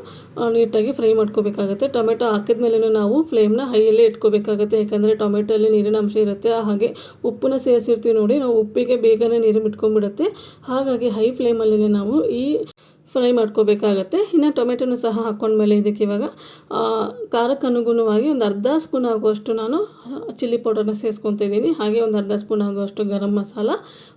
Speaker 1: ನೀಟಾಗಿ ಫ್ರೈ ಮಾಡ್ಕೋಬೇಕಾಗತ್ತೆ. ಟೊಮೆಟೊ ಹಾಕಿದ ಮೇಲೆ ನಾವು ಫ್ಲೇಮ್ನ ಹೈಯಲ್ಲೇ ಇಟ್ಕೋಬೇಕಾಗತ್ತೆ. ಯಾಕಂದರೆ ಟೊಮೆಟೊಲ್ಲಿ ನೀರಿನ ಅಂಶ ಇರುತ್ತೆ. ಹಾಗೆ ಉಪ್ಪನ್ನ ಸೇರಿಸಿರ್ತೀವಿ ನೋಡಿ, ನಾವು ಉಪ್ಪಿಗೆ ಬೇಗನೆ ನೀರು ಬಿಟ್ಕೊಂಡ್ಬಿಡುತ್ತೆ ಹಾಗಾಗಿ ಹೈ ಫ್ಲೇಮಲ್ಲೇ ನಾವು ಈ ಫ್ರೈ ಮಾಡ್ಕೋಬೇಕಾಗತ್ತೆ. ಇನ್ನು ಟೊಮೆಟೊನು ಸಹ ಹಾಕ್ಕೊಂಡ್ಮೇಲೆ ಇದಕ್ಕೆ ಇವಾಗ ಖಾರಕ್ಕೆ ಅನುಗುಣವಾಗಿ ಒಂದು ಅರ್ಧ ಸ್ಪೂನ್ ಆಗುವಷ್ಟು ನಾನು ಚಿಲ್ಲಿ ಪೌಡರ್ನ ಸೇರಿಸ್ಕೊತಿದ್ದೀನಿ ಹಾಗೆ ಒಂದು ಅರ್ಧ ಸ್ಪೂನ್ ಆಗುವಷ್ಟು ಗರಂ ಮಸಾಲ,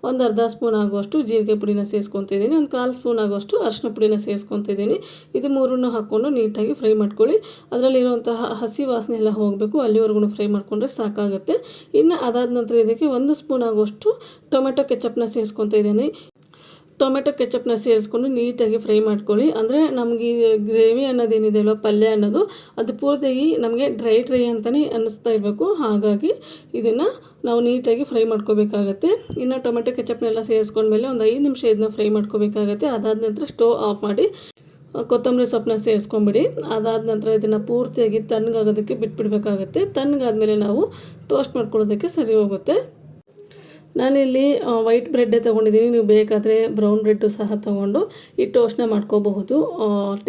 Speaker 1: ಒಂದು ಅರ್ಧ ಸ್ಪೂನ್ ಆಗುವಷ್ಟು ಜೀರಿಗೆ ಪುಡಿನ ಸೇರ್ಸ್ಕೊತಿದ್ದೀನಿ ಒಂದು ಕಾಲು ಸ್ಪೂನ್ ಆಗುವಷ್ಟು ಅರಿಶಿನ ಪುಡಿನ ಸೇರಿಸ್ಕೊತಿದ್ದೀನಿ ಇದು ಮೂರನ್ನು ಹಾಕ್ಕೊಂಡು ನೀಟಾಗಿ ಫ್ರೈ ಮಾಡ್ಕೊಳ್ಳಿ. ಅದರಲ್ಲಿರುವಂತಹ ಹಸಿ ವಾಸನೆ ಎಲ್ಲ ಹೋಗಬೇಕು. ಅಲ್ಲಿವರೆಗೂ ಫ್ರೈ ಮಾಡಿಕೊಂಡ್ರೆ ಸಾಕಾಗುತ್ತೆ. ಇನ್ನು ಅದಾದ ನಂತರ ಇದಕ್ಕೆ ಒಂದು ಸ್ಪೂನ್ ಆಗುವಷ್ಟು ಟೊಮೆಟೊ ಕೆಚಪ್ನ ಸೇರಿಸ್ಕೊತಾ ಇದ್ದೀನಿ. ಟೊಮೆಟೊ ಕೆಚಪ್ನ ಸೇರಿಸ್ಕೊಂಡು ನೀಟಾಗಿ ಫ್ರೈ ಮಾಡ್ಕೊಳ್ಳಿ. ಅಂದರೆ ನಮಗೆ ಗ್ರೇವಿ ಅನ್ನೋದೇನಿದೆ ಅಲ್ವ, ಪಲ್ಯ ಅನ್ನೋದು, ಅದು ಪೂರ್ತಿಯಾಗಿ ನಮಗೆ ಡ್ರೈ ಡ್ರೈ ಅಂತಲೇ ಅನ್ನಿಸ್ತಾ ಇರಬೇಕು. ಹಾಗಾಗಿ ಇದನ್ನು ನಾವು ನೀಟಾಗಿ ಫ್ರೈ ಮಾಡ್ಕೋಬೇಕಾಗತ್ತೆ. ಇನ್ನು ಟೊಮೆಟೊ ಕೆಚಪ್ನೆಲ್ಲ ಸೇರಿಸ್ಕೊಂಡ್ಮೇಲೆ ಒಂದು ಐದು ನಿಮಿಷ ಇದನ್ನ ಫ್ರೈ ಮಾಡ್ಕೋಬೇಕಾಗತ್ತೆ. ಅದಾದ ನಂತರ ಸ್ಟೋವ್ ಆಫ್ ಮಾಡಿ ಕೊತ್ತಂಬರಿ ಸೊಪ್ಪನ್ನ ಸೇರಿಸ್ಕೊಂಬಿಡಿ. ಅದಾದ ನಂತರ ಇದನ್ನು ಪೂರ್ತಿಯಾಗಿ ತಣ್ಣಗಾಗೋದಕ್ಕೆ ತಣ್ಣಗಾದ ಮೇಲೆ ನಾವು ಟೋಸ್ಟ್ ಮಾಡ್ಕೊಳ್ಳೋದಕ್ಕೆ ಸರಿ ಹೋಗುತ್ತೆ. ನಾನಿಲ್ಲಿ ವೈಟ್ ಬ್ರೆಡ್ಡೇ ತೊಗೊಂಡಿದ್ದೀನಿ. ನೀವು ಬೇಕಾದರೆ ಬ್ರೌನ್ ಬ್ರೆಡ್ಡು ಸಹ ತೊಗೊಂಡು ಈ ಟೋಸ್ಟ್ನ ಮಾಡ್ಕೋಬಹುದು.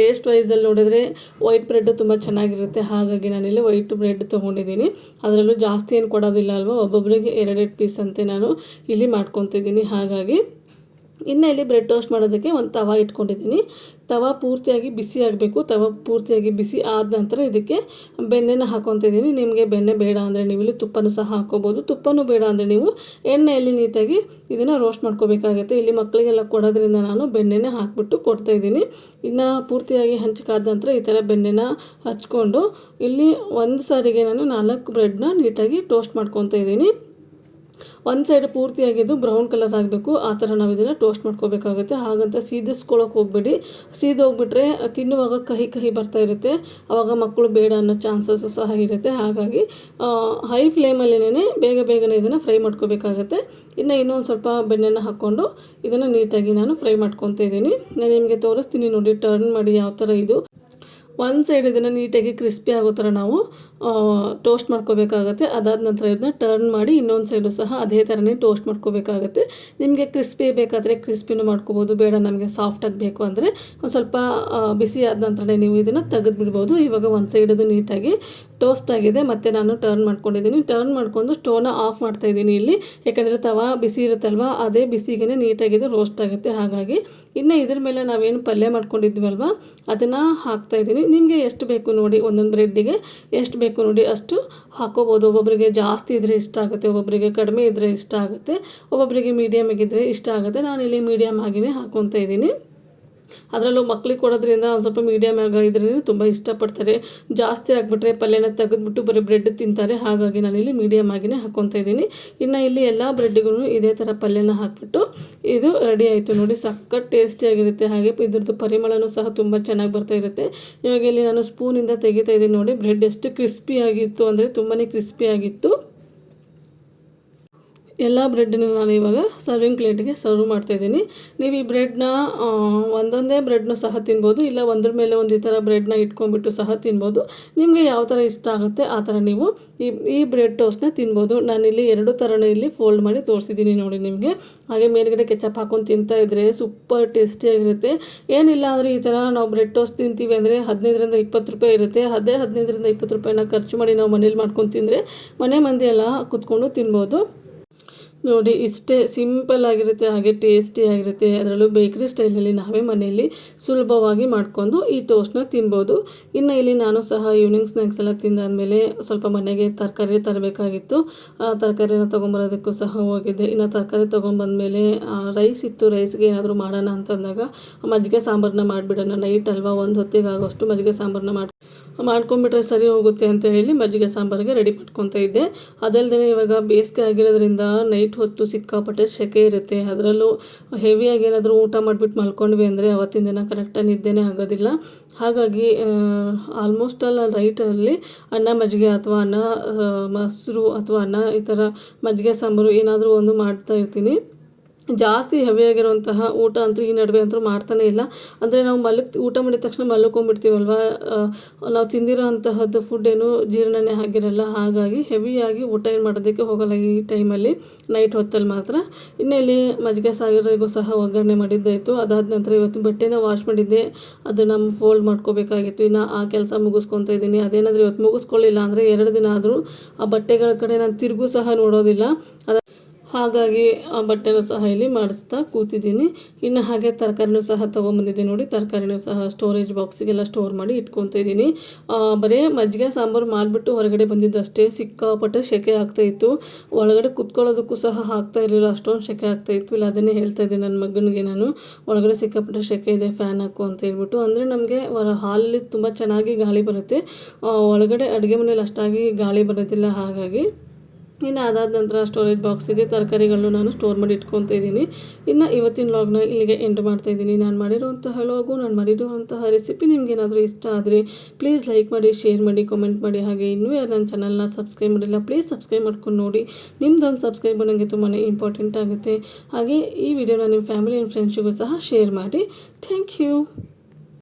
Speaker 1: ಟೇಸ್ಟ್ ವೈಸಲ್ಲಿ ನೋಡಿದ್ರೆ ವೈಟ್ ಬ್ರೆಡ್ಡು ತುಂಬ ಚೆನ್ನಾಗಿರುತ್ತೆ. ಹಾಗಾಗಿ ನಾನಿಲ್ಲಿ ವೈಟ್ ಬ್ರೆಡ್ ತೊಗೊಂಡಿದ್ದೀನಿ. ಅದರಲ್ಲೂ ಜಾಸ್ತಿ ಏನು ಕೊಡೋದಿಲ್ಲ ಅಲ್ವಾ? ಒಬ್ಬೊಬ್ಬರಿಗೆ ಎರಡೆರಡು ಪೀಸ್ ಅಂತೆ ನಾನು ಇಲ್ಲಿ ಮಾಡ್ಕೊತಿದ್ದೀನಿ. ಹಾಗಾಗಿ ಇನ್ನು ಇಲ್ಲಿ ಬ್ರೆಡ್ ಟೋಸ್ಟ್ ಮಾಡೋದಕ್ಕೆ ಒಂದು ತವ ಇಟ್ಕೊಂಡಿದ್ದೀನಿ. ತವ ಪೂರ್ತಿಯಾಗಿ ಬಿಸಿ ಆಗಬೇಕು. ತವ ಪೂರ್ತಿಯಾಗಿ ಬಿಸಿ ಆದ ನಂತರ ಇದಕ್ಕೆ ಬೆಣ್ಣೆನ ಹಾಕೊತಿದ್ದೀನಿ ನಿಮಗೆ ಬೆಣ್ಣೆ ಬೇಡ ಅಂದರೆ ನೀವು ಇಲ್ಲಿ ತುಪ್ಪನೂ ಸಹ ಹಾಕೋಬೋದು ತುಪ್ಪನೂ ಬೇಡ ಅಂದರೆ ನೀವು ಎಣ್ಣೆಯಲ್ಲಿ ನೀಟಾಗಿ ಇದನ್ನು ರೋಸ್ಟ್ ಮಾಡ್ಕೋಬೇಕಾಗುತ್ತೆ. ಇಲ್ಲಿ ಮಕ್ಕಳಿಗೆಲ್ಲ ಕೊಡೋದ್ರಿಂದ ನಾನು ಬೆಣ್ಣೆನೇ ಹಾಕ್ಬಿಟ್ಟು ಕೊಡ್ತಾಯಿದ್ದೀನಿ ಇನ್ನು ಪೂರ್ತಿಯಾಗಿ ಹಂಚಿಕಾದ ನಂತರ ಈ ಥರ ಬೆಣ್ಣೆನ ಹಚ್ಕೊಂಡು ಇಲ್ಲಿ ಒಂದು ಸಾರಿಗೆ ನಾನು ನಾಲ್ಕು ಬ್ರೆಡ್ನ ನೀಟಾಗಿ ಟೋಸ್ಟ್ ಮಾಡ್ಕೊತಾ ಇದ್ದೀನಿ. ಒಂದು ಸೈಡ್ ಪೂರ್ತಿಯಾಗಿದ್ದು ಬ್ರೌನ್ ಕಲರ್ ಆಗಬೇಕು. ಆ ಥರ ನಾವು ಇದನ್ನು ಟೋಸ್ಟ್ ಮಾಡ್ಕೋಬೇಕಾಗುತ್ತೆ. ಹಾಗಂತ ಸೀದಿಸ್ಕೊಳ್ಳೋಕೆ ಹೋಗ್ಬೇಡಿ. ಹೋಗ್ಬಿಟ್ರೆ ತಿನ್ನುವಾಗ ಕಹಿ ಕಹಿ ಬರ್ತಾ ಇರುತ್ತೆ. ಆವಾಗ ಮಕ್ಕಳು ಬೇಡ ಅನ್ನೋ ಚಾನ್ಸಸ್ ಸಹ ಇರುತ್ತೆ. ಹಾಗಾಗಿ ಹೈ ಫ್ಲೇಮಲ್ಲೇನೆ ಬೇಗ ಬೇಗನೆ ಇದನ್ನು ಫ್ರೈ ಮಾಡ್ಕೋಬೇಕಾಗತ್ತೆ. ಇನ್ನು ಇನ್ನೊಂದು ಸ್ವಲ್ಪ ಬೆಣ್ಣೆನ ಹಾಕ್ಕೊಂಡು ಇದನ್ನು ನೀಟಾಗಿ ನಾನು ಫ್ರೈ ಮಾಡ್ಕೊತಾ ಇದ್ದೀನಿ. ನಾನು ನಿಮಗೆ ತೋರಿಸ್ತೀನಿ ನೋಡಿ ಟರ್ನ್ ಮಾಡಿ ಯಾವ ಥರ ಇದು. ಒಂದು ಸೈಡ್ ಇದನ್ನು ನೀಟಾಗಿ ಕ್ರಿಸ್ಪಿ ಆಗೋ ಥರ ನಾವು ಟೋಸ್ಟ್ ಮಾಡ್ಕೋಬೇಕಾಗತ್ತೆ. ಅದಾದ ನಂತರ ಇದನ್ನ ಟರ್ನ್ ಮಾಡಿ ಇನ್ನೊಂದು ಸೈಡು ಸಹ ಅದೇ ಥರನೇ ಟೋಸ್ಟ್ ಮಾಡ್ಕೋಬೇಕಾಗತ್ತೆ. ನಿಮಗೆ ಕ್ರಿಸ್ಪಿ ಬೇಕಾದರೆ ಕ್ರಿಸ್ಪಿನೂ ಮಾಡ್ಕೋಬೋದು, ಬೇಡ ನಮಗೆ ಸಾಫ್ಟಾಗಿ ಬೇಕು ಅಂದರೆ. ಒಂದು ಸ್ವಲ್ಪ ಬಿಸಿ ಆದ ನಂತರನೇ ನೀವು ಇದನ್ನು ತೆಗೆದು ಬಿಡ್ಬೋದು ಇವಾಗ ಒಂದು ಸೈಡದು ನೀಟಾಗಿ ಟೋಸ್ಟ್ ಆಗಿದೆ, ಮತ್ತು ನಾನು ಟರ್ನ್ ಮಾಡ್ಕೊಂಡಿದ್ದೀನಿ. ಟರ್ನ್ ಮಾಡ್ಕೊಂಡು ಸ್ಟೋವ್ನ ಆಫ್ ಮಾಡ್ತಾ ಇದ್ದೀನಿ ಇಲ್ಲಿ. ಯಾಕಂದರೆ ತವ ಬಿಸಿ ಇರುತ್ತಲ್ವ, ಅದೇ ಬಿಸಿಗೆ ನೀಟಾಗಿದ್ದು ರೋಸ್ಟ್ ಆಗುತ್ತೆ. ಹಾಗಾಗಿ ಇನ್ನು ಇದ್ರ ಮೇಲೆ ನಾವೇನು ಪಲ್ಯ ಮಾಡ್ಕೊಂಡಿದ್ವಲ್ವ, ಅದನ್ನು ಹಾಕ್ತಾಯಿದ್ದೀನಿ ನಿಮಗೆ ಎಷ್ಟು ಬೇಕು ನೋಡಿ, ಒಂದೊಂದು ಬ್ರೆಡ್ಡಿಗೆ ಎಷ್ಟು ಬೇಕು ನೋಡಿ ಅಷ್ಟು ಹಾಕೋಬೋದು. ಒಬ್ಬೊಬ್ಬರಿಗೆ ಜಾಸ್ತಿ ಇದ್ದರೆ ಇಷ್ಟ ಆಗುತ್ತೆ ಒಬ್ಬೊಬ್ಬರಿಗೆ ಕಡಿಮೆ ಇದ್ದರೆ ಇಷ್ಟ ಆಗುತ್ತೆ ಒಬ್ಬೊಬ್ಬರಿಗೆ ಮೀಡಿಯಮ್ ಆಗಿದ್ದರೆ ಇಷ್ಟ ಆಗುತ್ತೆ. ನಾನಿಲ್ಲಿ ಮೀಡಿಯಮ್ ಆಗಿನೇ ಹಾಕೊತಾ ಇದ್ದೀನಿ. ಅದರಲ್ಲೂ ಮಕ್ಳಿಗೆ ಕೊಡೋದ್ರಿಂದ ಒಂದು ಸ್ವಲ್ಪ ಮೀಡಿಯಮ್ ಆಗ ಇದ್ರೂ ತುಂಬ ಇಷ್ಟಪಡ್ತಾರೆ. ಜಾಸ್ತಿ ಆಗಿಬಿಟ್ರೆ ಪಲ್ಯನ ತೆಗೆದ್ಬಿಟ್ಟು ಬರೀ ಬ್ರೆಡ್ ತಿಂತಾರೆ. ಹಾಗಾಗಿ ನಾನಿಲ್ಲಿ ಮೀಡಿಯಮ್ ಆಗಿನೇ ಹಾಕ್ಕೊತಾ ಇದ್ದೀನಿ. ಇನ್ನು ಇಲ್ಲಿ ಎಲ್ಲ ಬ್ರೆಡ್ಡಿಗೂ ಇದೇ ಥರ ಪಲ್ಯನ ಹಾಕ್ಬಿಟ್ಟು ಇದು ರೆಡಿ ಆಯಿತು ನೋಡಿ. ಸಖತ್ ಟೇಸ್ಟಿಯಾಗಿರುತ್ತೆ ಹಾಗೆ ಇದ್ರದ್ದು ಪರಿಮಳನೂ ಸಹ ತುಂಬ ಚೆನ್ನಾಗಿ ಬರ್ತಾ ಇರುತ್ತೆ. ಇವಾಗ ಇಲ್ಲಿ ನಾನು ಸ್ಪೂನಿಂದ ತೆಗಿತಾ ಇದ್ದೀನಿ ನೋಡಿ. ಬ್ರೆಡ್ ಎಷ್ಟು ಕ್ರಿಸ್ಪಿಯಾಗಿತ್ತು ಅಂದರೆ ತುಂಬಾ ಕ್ರಿಸ್ಪಿಯಾಗಿತ್ತು ಎಲ್ಲ ಬ್ರೆಡ್ಡನ್ನು ನಾನು ಇವಾಗ ಸರ್ವಿಂಗ್ ಪ್ಲೇಟಿಗೆ ಸರ್ವ್ ಮಾಡ್ತಾಯಿದ್ದೀನಿ. ನೀವು ಈ ಬ್ರೆಡ್ನ ಒಂದೊಂದೇ ಬ್ರೆಡ್ನ ಸಹ ತಿನ್ಬೋದು, ಇಲ್ಲ ಒಂದ್ರ ಮೇಲೆ ಒಂದು ಈ ಥರ ಬ್ರೆಡ್ನ ಇಟ್ಕೊಂಡ್ಬಿಟ್ಟು ಸಹ ತಿನ್ಬೋದು. ನಿಮಗೆ ಯಾವ ಥರ ಇಷ್ಟ ಆಗುತ್ತೆ, ಆ ಥರ ನೀವು ಈ ಈ ಬ್ರೆಡ್ ಟೋಸ್ಟ್ನ ತಿನ್ಬೋದು. ನಾನಿಲ್ಲಿ ಎರಡು ಥರನೇ ಇಲ್ಲಿ ಫೋಲ್ಡ್ ಮಾಡಿ ತೋರಿಸಿದ್ದೀನಿ ನೋಡಿ ನಿಮಗೆ. ಹಾಗೆ ಮೇಲ್ಗಡೆ ಕೆಚಪ್ ಹಾಕೊಂಡು ತಿಂತಾ ಇದ್ದರೆ ಸೂಪರ್ ಟೇಸ್ಟಿಯಾಗಿರುತ್ತೆ ಏನಿಲ್ಲ ಅಂದರೆ ಈ ಥರ ನಾವು ಬ್ರೆಡ್ ಟೋಸ್ಟ್ ತಿಂತೀವಿ ಅಂದರೆ ಹದಿನೈದರಿಂದ ಇಪ್ಪತ್ತು ರೂಪಾಯಿ ಇರುತ್ತೆ. ಅದೇ ಹದಿನೈದರಿಂದ ಇಪ್ಪತ್ತು ರೂಪಾಯಿನ ಖರ್ಚು ಮಾಡಿ ನಾವು ಮನೇಲಿ ಮಾಡ್ಕೊಂಡು ತಿಂದರೆ ಮನೆ ಮಂದಿ ಎಲ್ಲ ಕುತ್ಕೊಂಡು ತಿನ್ಬೋದು. ನೋಡಿ, ಇಷ್ಟೇ ಸಿಂಪಲ್ ಆಗಿರುತ್ತೆ, ಹಾಗೆ ಟೇಸ್ಟಿ ಆಗಿರುತ್ತೆ. ಅದರಲ್ಲೂ ಬೇಕ್ರಿ ಸ್ಟೈಲಲ್ಲಿ ನಾವೇ ಮನೆಯಲ್ಲಿ ಸುಲಭವಾಗಿ ಮಾಡಿಕೊಂಡು ಈ ಟೋಸ್ಟ್ನ ತಿನ್ಬೋದು. ಇನ್ನು ಇಲ್ಲಿ ನಾನು ಸಹ ಈವ್ನಿಂಗ್ ಸ್ನ್ಯಾಕ್ಸ್ ಎಲ್ಲ ತಿಂದಾದಮೇಲೆ ಸ್ವಲ್ಪ ಮನೆಗೆ ತರಕಾರಿ ತರಬೇಕಾಗಿತ್ತು. ಆ ತರಕಾರಿನ ತೊಗೊಂಬರೋದಕ್ಕೂ ಸಹ ಹೋಗಿದ್ದೆ. ಇನ್ನು ತರಕಾರಿ ತೊಗೊಂಬಂದಮೇಲೆ ರೈಸ್ ಇತ್ತು ರೈಸ್ಗೆ ಏನಾದರೂ ಮಾಡೋಣ ಅಂತಂದಾಗ ಮಜ್ಜಿಗೆ ಸಾಂಬಾರನ್ನ ಮಾಡಿಬಿಡೋಣ. ನೈಟ್ ಅಲ್ವಾ, ಒಂದು ಹೊತ್ತಿಗೆ ಆಗೋಷ್ಟು ಮಜ್ಜಿಗೆ ಸಾಂಬಾರನ್ನ ಮಾಡಿ ಮಾಡ್ಕೊಂಬಿಟ್ರೆ ಸರಿ ಹೋಗುತ್ತೆ ಅಂತ ಹೇಳಿ ಮಜ್ಜಿಗೆ ಸಾಂಬಾರಿಗೆ ರೆಡಿ ಮಾಡ್ಕೊತಾ ಇದ್ದೆ. ಅದಲ್ಲದೆ ಇವಾಗ ಬೇಸಿಗೆ ಆಗಿರೋದ್ರಿಂದ ನೈಟ್ ಹೊತ್ತು ಸಿಕ್ಕಾಪಟ್ಟೆ ಸೆಕೆ ಇರುತ್ತೆ. ಅದರಲ್ಲೂ ಹೆವಿಯಾಗಿ ಏನಾದರೂ ಊಟ ಮಾಡಿಬಿಟ್ಟು ಮಲ್ಕೊಂಡ್ವಿ ಅಂದರೆ ಅವತ್ತಿನ ದಿನ ಕರೆಕ್ಟಾಗಿ ನಿದ್ದೆನೇ ಆಗೋದಿಲ್ಲ. ಹಾಗಾಗಿ ಆಲ್ಮೋಸ್ಟ್ ಆಲ್ ನೈಟಲ್ಲಿ ಅನ್ನ ಮಜ್ಜಿಗೆ ಅಥವಾ ಅನ್ನ ಮೊಸರು ಅಥವಾ ಅನ್ನ ಈ ಥರ ಮಜ್ಜಿಗೆ ಸಾಂಬಾರು ಏನಾದರೂ ಒಂದು ಮಾಡ್ತಾ ಇರ್ತೀನಿ. ಜಾಸ್ತಿ ಹೆವಿಯಾಗಿರುವಂತಹ ಊಟ ಅಂತೂ ಈ ನಡುವೆ ಅಂತೂ ಮಾಡ್ತಾನೆ ಇಲ್ಲ. ಅಂದರೆ ನಾವು ಮಲಗ್, ಊಟ ಮಾಡಿದ ತಕ್ಷಣ ಮಲ್ಕೊಂಡ್ಬಿಡ್ತೀವಲ್ವ? ನಾವು ತಿಂದಿರೋ ಅಂತಹದ್ದು ಫುಡ್ ಏನು ಜೀರ್ಣನೆ ಆಗಿರಲ್ಲ. ಹಾಗಾಗಿ ಹೆವಿಯಾಗಿ ಊಟ ಏನು ಮಾಡೋದಕ್ಕೆ ಹೋಗಲ್ಲ ಈ ಟೈಮಲ್ಲಿ ನೈಟ್ ಹೊತ್ತಲ್ಲಿ ಮಾತ್ರ. ಇನ್ನು ಇಲ್ಲಿ ಮಜ್ಜಿಗೆ ಸಾಗರಿಗೂ ಸಹ ಒಗ್ಗರಣೆ ಮಾಡಿದ್ದಾಯಿತು ಅದಾದ ನಂತರ ಇವತ್ತು ಬಟ್ಟೆನ ವಾಶ್ ಮಾಡಿದ್ದೆ. ಅದನ್ನು ಫೋಲ್ಡ್ ಮಾಡ್ಕೋಬೇಕಾಗಿತ್ತು. ಇನ್ನು ಆ ಕೆಲಸ ಮುಗಿಸ್ಕೊತ ಇದ್ದೀನಿ. ಅದೇನಾದರೂ ಇವತ್ತು ಮುಗಿಸ್ಕೊಳ್ಳಿಲ್ಲ ಅಂದರೆ ಎರಡು ದಿನ ಆದರೂ ಆ ಬಟ್ಟೆಗಳ ಕಡೆ ನಾನು ತಿರುಗೂ ಸಹ ನೋಡೋದಿಲ್ಲ. ಅದ ಹಾಗಾಗಿ ಆ ಬಟ್ಟೆನೂ ಸಹ ಇಲ್ಲಿ ಮಾಡಿಸ್ತಾ ಕೂತಿದ್ದೀನಿ. ಇನ್ನು ಹಾಗೆ ತರಕಾರಿನೂ ಸಹ ತೊಗೊಂಬಂದಿದ್ದೀನಿ ನೋಡಿ. ತರಕಾರಿನೂ ಸಹ ಸ್ಟೋರೇಜ್ ಬಾಕ್ಸಿಗೆಲ್ಲ ಸ್ಟೋರ್ ಮಾಡಿ ಇಟ್ಕೊತಾ ಇದ್ದೀನಿ. ಬರೀ ಮಜ್ಜಿಗೆ ಸಾಂಬಾರು ಮಾಡಿಬಿಟ್ಟು ಹೊರಗಡೆ ಬಂದಿದ್ದಷ್ಟೇ ಸಿಕ್ಕಾಪಟ್ಟೆ ಸೆಕೆ ಆಗ್ತಾಯಿತ್ತು ಒಳಗಡೆ ಕುತ್ಕೊಳ್ಳೋದಕ್ಕೂ ಸಹ ಆಗ್ತಾ ಇರಲಿಲ್ಲ. ಅಷ್ಟೊಂದು ಸೆಕೆ ಆಗ್ತಾಯಿತ್ತು ಇಲ್ಲ, ಅದನ್ನೇ ಹೇಳ್ತಾ ಇದ್ದೆ ನನ್ನ ಮಗನಿಗೆ ನಾನು. ಒಳಗಡೆ ಸಿಕ್ಕಾಪಟ್ಟೆ ಸೆಕೆ ಇದೆ ಫ್ಯಾನ್ ಹಾಕು ಅಂತ ಹೇಳ್ಬಿಟ್ಟು. ಅಂದರೆ ನಮಗೆ ಹೊರ ಹಾಲಲ್ಲಿ ತುಂಬ ಚೆನ್ನಾಗಿ ಗಾಳಿ ಬರುತ್ತೆ. ಒಳಗಡೆ ಅಡುಗೆ ಮನೇಲಿ ಅಷ್ಟಾಗಿ ಗಾಳಿ ಬರೋದಿಲ್ಲ. ಹಾಗಾಗಿ ಇನ್ನು ಅದಾದ ನಂತರ ಸ್ಟೋರೇಜ್ ಬಾಕ್ಸಿಗೆ ತರಕಾರಿಗಳನ್ನು ನಾನು ಸ್ಟೋರ್ ಮಾಡಿ ಇಟ್ಕೊತಾ ಇದ್ದೀನಿ. ಇನ್ನು ಇವತ್ತಿನ ಲಾಗ್ನ ಇಲ್ಲಿಗೆ ಎಂಡ್ ಮಾಡ್ತಾ ಇದ್ದೀನಿ. ನಾನು ಮಾಡಿರುವಂತಹ ಲಾಗು ನಾನು ಮಾಡಿರುವಂತಹ ರೆಸಿಪಿ ನಿಮ್ಗೆ ಏನಾದರೂ ಇಷ್ಟ ಆದರೆ ಪ್ಲೀಸ್ ಲೈಕ್ ಮಾಡಿ ಶೇರ್ ಮಾಡಿ ಕಾಮೆಂಟ್ ಮಾಡಿ. ಹಾಗೆ ಇನ್ನೂ ಯಾರು ನನ್ನ ಚಾನಲ್ನ ಸಬ್ಸ್ಕ್ರೈಬ್ ಮಾಡಿಲ್ಲ ಪ್ಲೀಸ್ ಸಬ್ಸ್ಕ್ರೈಬ್ ಮಾಡ್ಕೊಂಡು ನೋಡಿ. ನಿಮ್ದೊಂದು ಸಬ್ಸ್ಕ್ರೈಬ್ ನನಗೆ ತುಂಬಾ ಇಂಪಾರ್ಟೆಂಟ್ ಆಗುತ್ತೆ. ಹಾಗೆ ಈ ವಿಡಿಯೋನ ನಿಮ್ಮ ಫ್ಯಾಮಿಲಿ ಆ್ಯಂಡ್ ಫ್ರೆಂಡ್ಸಿಗೂ ಸಹ ಶೇರ್ ಮಾಡಿ. Thank you